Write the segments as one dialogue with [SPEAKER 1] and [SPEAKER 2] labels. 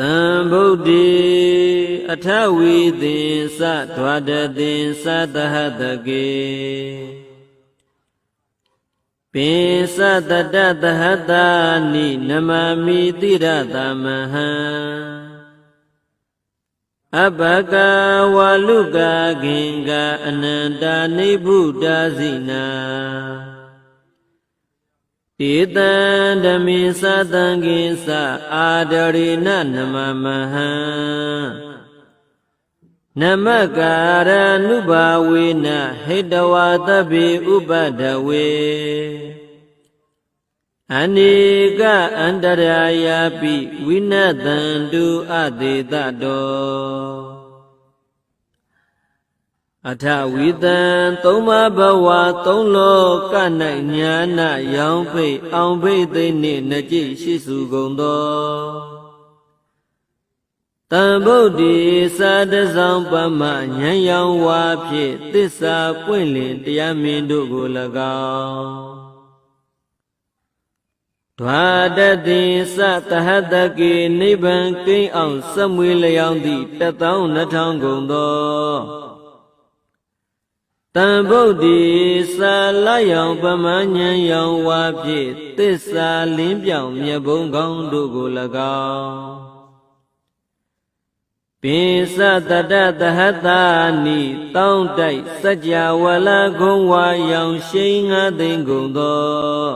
[SPEAKER 1] တံဗုဒ္ဓေအထဝီသင်္စဒွါဒသင်္စသဟတကေပင်စတတသဟတာနိနမမိတိရတမဟံအဘကဝါလုကခင်ကအနန္တာနိဗ္ဗုဒ္ဓဇိနာ ဧတံဓမေသတံကိသအာဒရိဏနမမဟံနမကာရနုဘာဝေနဟိတဝါတပိဥပဒဝေအနိကအန္တရာယာပိဝိနတံတုအတေတတော အထဝိတံသုံးပါးဘဝသုံးလောက၌ညာနာရောင်ဖိတ်အောင်ဖိတ်သိနှင့်နှကြိရှိစုကုန်သောတံဗုဒ္ဓေသာတဆောင်ပမဉာဏ်ရောင်ဝါဖြင့်သစ္စာပွင့်လင်တရားမင်းတို့ကို၎င်းဒွါတတိသတဟတကေနိဗ္ဗာန်ကိန်းအောင်စက်မွေလျောင်းသည့်တသောနှစ်ထောင်ကုန်သော တံဗုဒ္ဓေသာလယောင်ပမဉ္ဉံယောင်ဝါဖြင့်သစ္စာလင်းပြောင်မြတ်ဘုံကောင်းတို့ကို၎င်းပိစတတသဟတာနိတောင်းတိုက်စัจ java ဝလကုံဝါယောင်ရှိန်ငါသိမ့်ကုန်သော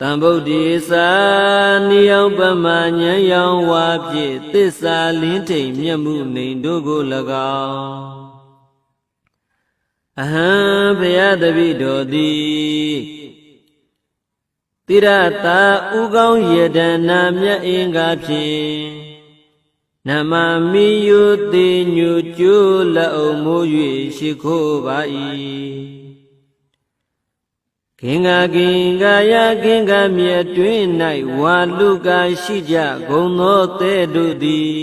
[SPEAKER 1] တံဗုဒ္ဓေသာနိယောပမဉ္ဉံယောင်ဝါဖြင့်သစ္စာလင်းထိန်မြတ်မှုနေတို့ကို၎င်း အဟံဘုရားတပိတော်သည်တိရတာဥကောင်းယတနာမြတ်အင်္ဂါဖြင့်နမမိယုတိညုကျိုးလက်အုံမိုး၍ရှိခိုးပါ၏ခင်္ဂကင်္ဂယခင်္ဂမြတ်တွင်၌ဝါလူကရှိကြဂုံသောတဲ့တို့သည်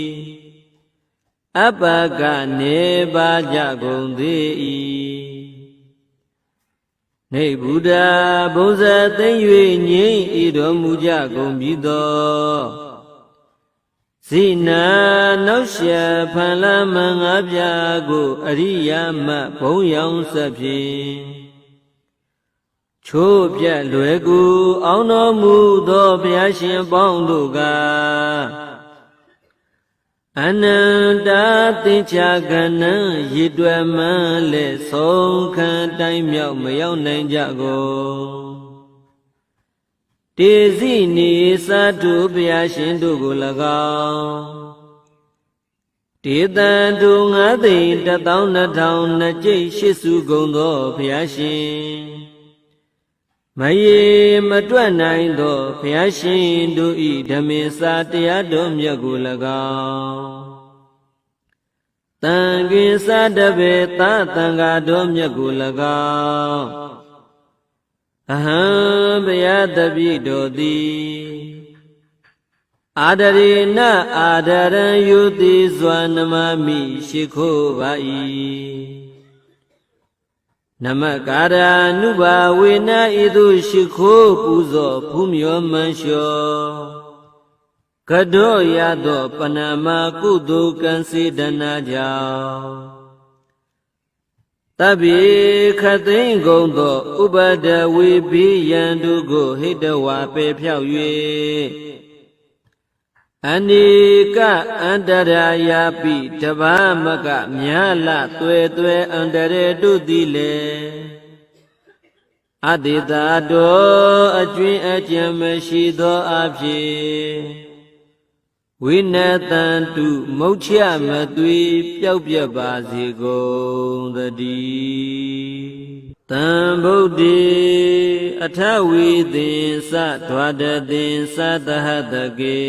[SPEAKER 1] အပကနေပါကြကုန်သေး၏ နေဗုဒ္ဓဘုဇသိမ့်၍ငြိမ့်ဤတော်မူကြကုန်ပြီသောဇိနာနောက်ရှဖန်လာမငါးပြာကိုအရိယာမဘုံရောင်ဆက်ဖြင့်ချိုးပြက်လွယ်ကူ အောင်တော်မူသောဘုရားရှင်ပေါင်းတို့က အနန္တသင်္ချာကဏံရည်တွယ်မှန်းလဲဆုံးခံတိုင်းမြောက်မရောက်နိုင်ကြကုန်တေစီနီသာတုဘုရားရှင်တို့ကို၎င်းတေတံတို့ငါးသိန်းတစ်သောင်းနှစ်ထောင်နှစ်ကျိတ်ရှိစုကုန်သောဘုရားရှင် မယေမတွက်နိုင်သောဘုရားရှင်တို့ဤဓမေစာတရားတော်မြတ်ကို၎င်းတန်ကင်စတပေသတန်ဃာတော်မြတ်ကို၎င်းအဟံဘုရားတပိတော်သည်အာဒရေနအာဒရံယုတိစွာနမမိရှိခိုးပါ၏ နမကာရာနုဘာဝေနဤသို့ရှိခိုးပူဇော်ဖူးမြော်မန်လျှောကတောရသောပဏမကုသိုလ်ကံစေတနာကြောင့်တပိခသိင်္ဂုံသောဥပဒဝေဘိယံတုကိုဟိတဝါပေဖြောက်၍ အနိကအန္တရာယာပိတဘာမကမြာလသွဲသွဲအန္တရေတုတိလေအတ္တိတာတော်အကျွင်းအကျံမရှိသောအဖြစ်ဝိနတံတုမုတ်ချမသွေပျောက်ပြပါစေကုန်တည်း တံဗုဒ္ဓေအထဝီသင်္စဒွါဒသင်္စသဟတကေ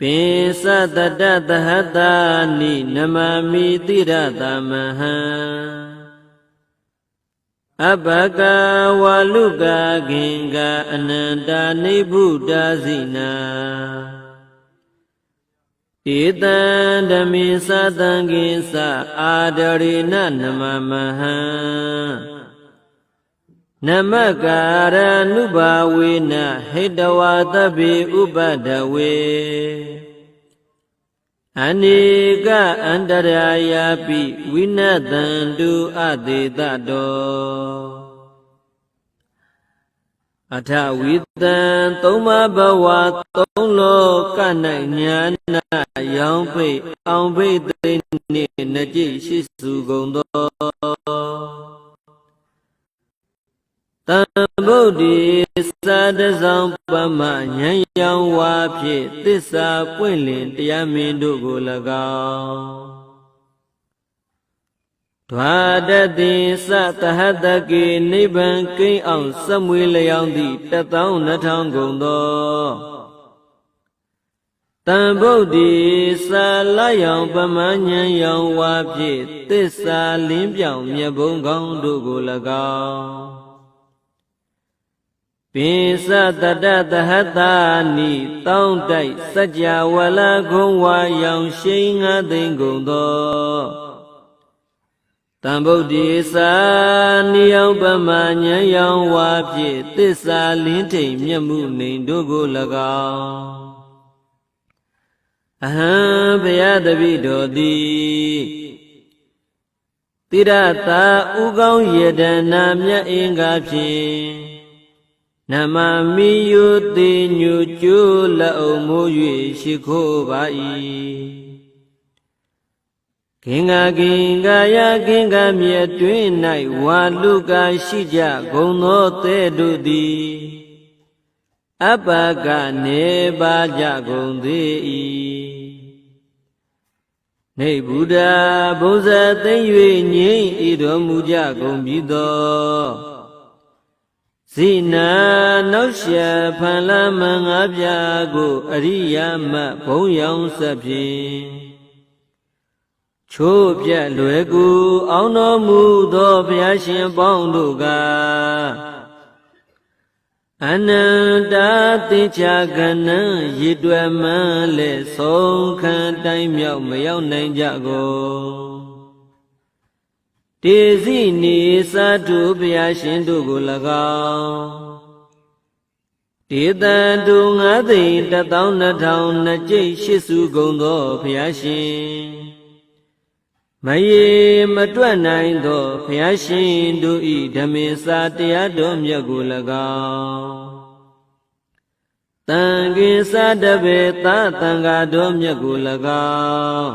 [SPEAKER 1] ပင်စတတသဟတာနိနမမိတိရတမဟံအဘကဝါလုကခင်ကအနန္တာနိဗ္ဗုဒ္ဓဇိနာ ဧတံဓမေသတံကိသအာဒရိဏနမမဟံနမကာရနုဘာဝေနဟိတဝါတပိဥပဒဝေအနိကအန္တရာယာပိဝိနတံတုအတေတတော အထဝိတံသုံးမဘဝသုံးလောက၌ညာနာရောင်ပိတ်အောင်ပိတ်သိနှင့်နှကြိရှိစုကုန်သောတံဗုဒ္ဓေသာတဆောင်ပမဉာဏ်ရောင်ဝါဖြင့်သစ္စာပွင့်လင်တရားမင်းတို့ကို၎င်း ဓွာတတိသတဟတကေနိဗ္ဗာန်ကိန်းအောင်စက်မွေလျောင်းသည့်တသောနှစ်ထောင်ကုန်သောတံဗုဒ္ဓေသာလယောင်ပမဉ္ဉံယောင်ဝါဖြင့်သစ္စာလင်းပြောင်မြတ်ဘုံကောင်းတို့ကို၎င်းပိစတတတဟတာနိတောင်းတိုက်စัจ java ဝလခုံဝါရောင်ရှိန်ငါသိမ့်ကုန်သော တံဗုဒ္ဓေသာနိယောပမဉ္ဉံယောင်ဝါဖြင့်သစ္စာလင်းထိန်မြတ်မှုနေတို့ကို၎င်းအဟံဘယတပိတော်သည်တိရတာဥကောင်းယတနာမြတ်အင်္ဂါဖြင့်နမမိယုတိညုကျိုးလက်အုံမိုး၍ရှိခိုးပါ၏ ခင်္ဃကင်္ကာယခင်္ဃမြေတွင်၌ဝါလူကာရှိကြဂုံသောတဲ့တို့သည်အပ္ပကနေပါကြကုန်သေး၏နေဗုဒ္ဓဘုဇသိမ့်၍ငြိမ့်ဤတော်မူကြကုန်ပြီသောဇိနာနောက်ရှဖန်လာမငါးပြာကိုအရိယာမဘုံရောင်ဆက်ဖြင့် ချိုးပြက်လွယ်ကူအောင်တော်မူသောဘုရားရှင်ပေါင်းတို့ကအနန္တတိချာကဏံရည်တွယ်မှန်းလဲဆုံးခံတိုင်းမြောက်မရောက်နိုင်ကြကိုတေစီနေသာတုဘုရားရှင်တို့ကို၎င်းဒေတံတုငါးသိန်းတသောနှစ်ထောင်နှစ်ကျိတ်ရှိစုကုန်သောဘုရားရှင် မယေမတွက်နိုင်သောဘုရားရှင်တို့ဤဓမေစာတရားတော်မြတ်ကို၎င်းတန်ကင်စာတပေသာတန်ဃာတော်မြတ်ကို၎င်း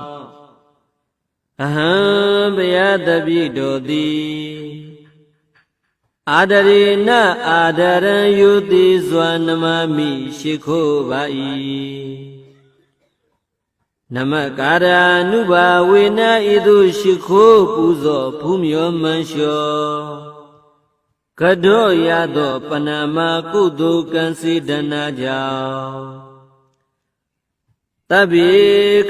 [SPEAKER 1] အဟံဘုရားတပိတော်သည်အာဒရေနအာဒရံယုတိစွာနမမိရှိခိုးပါ၏ နမကာရာနုဘာဝေနဣတုရှိခိုးပူဇော်ဖူးမြော်မန်လျှောကတောရသောပဏမကုသိုလ်ကံစီဒနာကြောင့်တပိ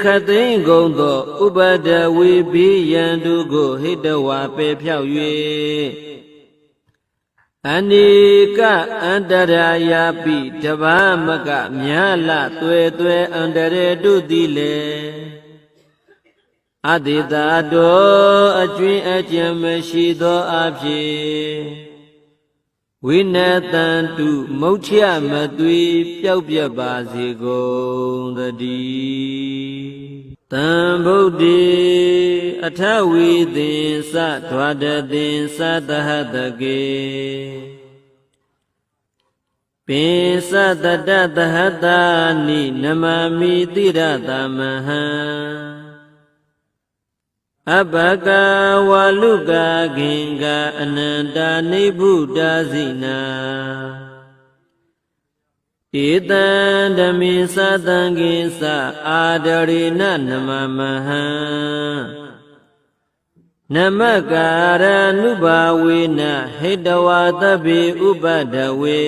[SPEAKER 1] ခသိင်္ဂုံသောဥပဒဝေဘိယံတုကိုဟိတဝါပေဖြောက်၍ အနိကအန္တရာယာပိတဘာမကမြာလသွဲသွဲအန္တရေတုတိလေအတိတာတော်အကျွင်းအကျံမရှိသောအဖြစ်ဝိနတံတုမုတ်ချမသွေပျောက်ပြက်ပါစေကုန်တည်း တံဗုဒ္ဓေအထဝီသင်္သဒွါဒသင်္သသဟတကေပိသတတသဟတာနိနမမိတိရသမဟံအဘကဝါလုကာခင်ကအနန္တနိဗ္ဗုဒ္ဓဇိနာ ဧတံဓမေသတံကိသအာဒရေနနမမဟံနမကာရနုဘာဝေနဟိတဝါတပိဥပဒဝေ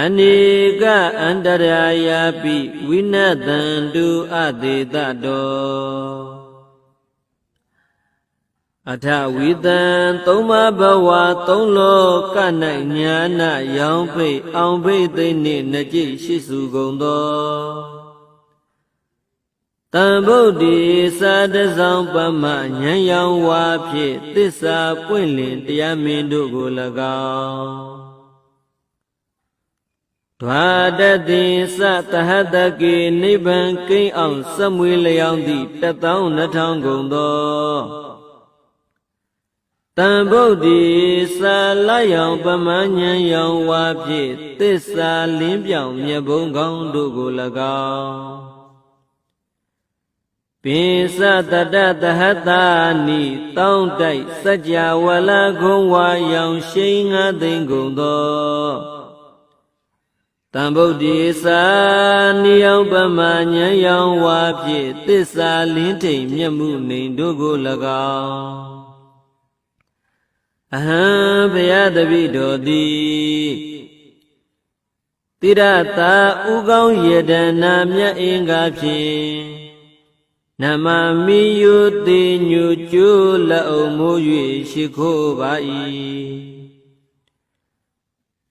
[SPEAKER 1] အနိကအန္တရာယာပိဝိနတံတုအတေတတော အထဝိတံသုံးမဘဝသုံးလောက၌ညာနာရောင်ဖိတ်အောင်ဖိတ်သိနှင့်နှကြိတ်ရှိစုကုန်သောတတံဗုဒ္ဓေသာတဆောင်ပမဉာဏ်ရောင်ဝါဖြင့်သစ္စာပွင့်လင်တရားမင်းတို့ကို၎င်းဒွါတတိသတဟတကေနိဗ္ဗာန်ကိန်းအောင်စက်မွေလျောင်းသည့်တသော2000ဂုံသော တံဗုဒ္ဓေသာလယောင်ပမဉ္ဉဏ်ယောင်ဝါဖြင့်သစ္စာလင်းပြောင်မြတ်ဘုံကောင်းတို့ကို၎င်းပိစတတတဟတာနိတောင်းတိုက်စัจ java ဝလခုံဝါယောင်ရှိန်ငါသိမ့်ကုန်သောတံဗုဒ္ဓေသာနိယောပမဉ္ဉဏ်ယောင်ဝါဖြင့်သစ္စာလင်းထိန်မြတ်မှုနေတို့ကို၎င်း အဟံဘုရားတပိတော်သည်တိရတာဥကောင်းယတနာမြတ်အင်္ဂါဖြင့်နမမိယုတိညူကျိုးလက်အုံမိုး၍ရှိခိုးပါ၏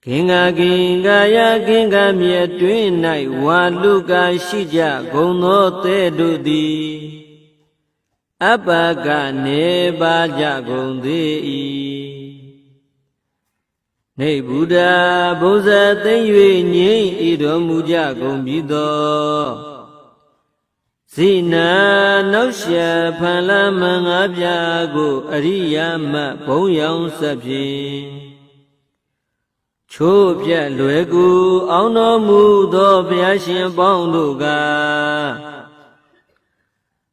[SPEAKER 1] ခင်္ဂကင်္ဂယခင်္ဂမြတ်တွင်၌ဝါလူကရှိကြဂုံသောတဲ့တို့သည် အပ္ပကနေပါကြကုန်သေး၏နေဗုဒ္ဓဘုဇသိမ့်၍ငြိမ့်ဤတော်မူကြကုန်ပြီသောဇိနာနောက်ရှဖန်လမင်္ဂပြာကိုအရိယာမဘုံရောင်ဆက်ဖြင့်ချိုးပြက်လွယ်ကူအောင်တော်မူသောဘုရားရှင်ပေါင်းတို့က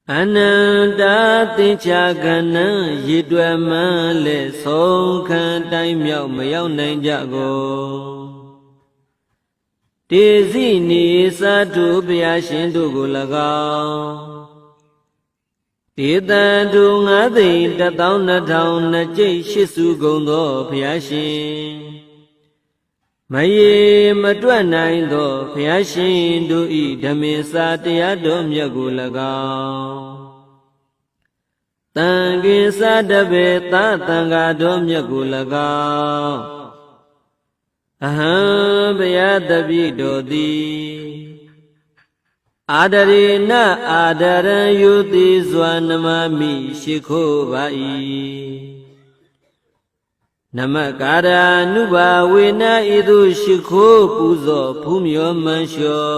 [SPEAKER 1] အနန္တသင်္ချာကဏံရည်တွယ်မှန်းလဲဆုံးခံတိုင်းမြောက်မရောက်နိုင်ကြကိုတေစီနီသာတုဘုရားရှင်တို့ကို၎င်းတေတံတုငါးသိန်းတစ်သောင်းနှစ်ထောင်နှစ်ကျိတ်ရှစ်စုကုန်သောဘုရားရှင် မယေမတွက်နိုင်သောဘုရားရှင်တို့ဤဓမ္မစာတရားတော်မြတ်ကို၎င်းတန်ကိသတပေသတံဃာတော်မြတ်ကို၎င်းအဟံဘုရားတပိတော်သည်အာဒရေနအာဒရံယုတိစွာနမမိရှိခိုးပါ၏ နမကာရာနုဘာဝေနဤသို့ရှိခိုးပူဇော်ဖူးမြော်မန်လျှော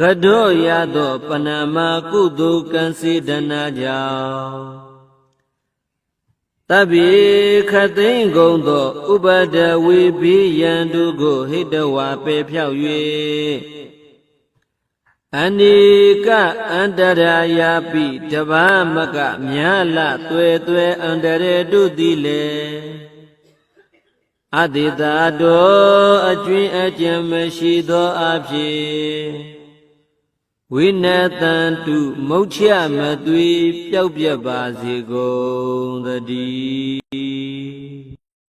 [SPEAKER 1] ကတောရသောပဏမကုသိုလ်ကံစေတနာကြောင့်တပိခသိင်္ဂုံသော ဥပဒဝေဘိယံတုကိုဟိတဝါပေဖြောက်၍ အနိကအန္တရာယာပိတဘာမကမြာလသွဲသွဲအန္တရေတုတိလေအတိတာတော်အကျွင်းအကျံမရှိသောအဖြစ်ဝိနတံတုမုတ်ချမသွေပျောက်ပြက်ပါစေကုန်သတည်း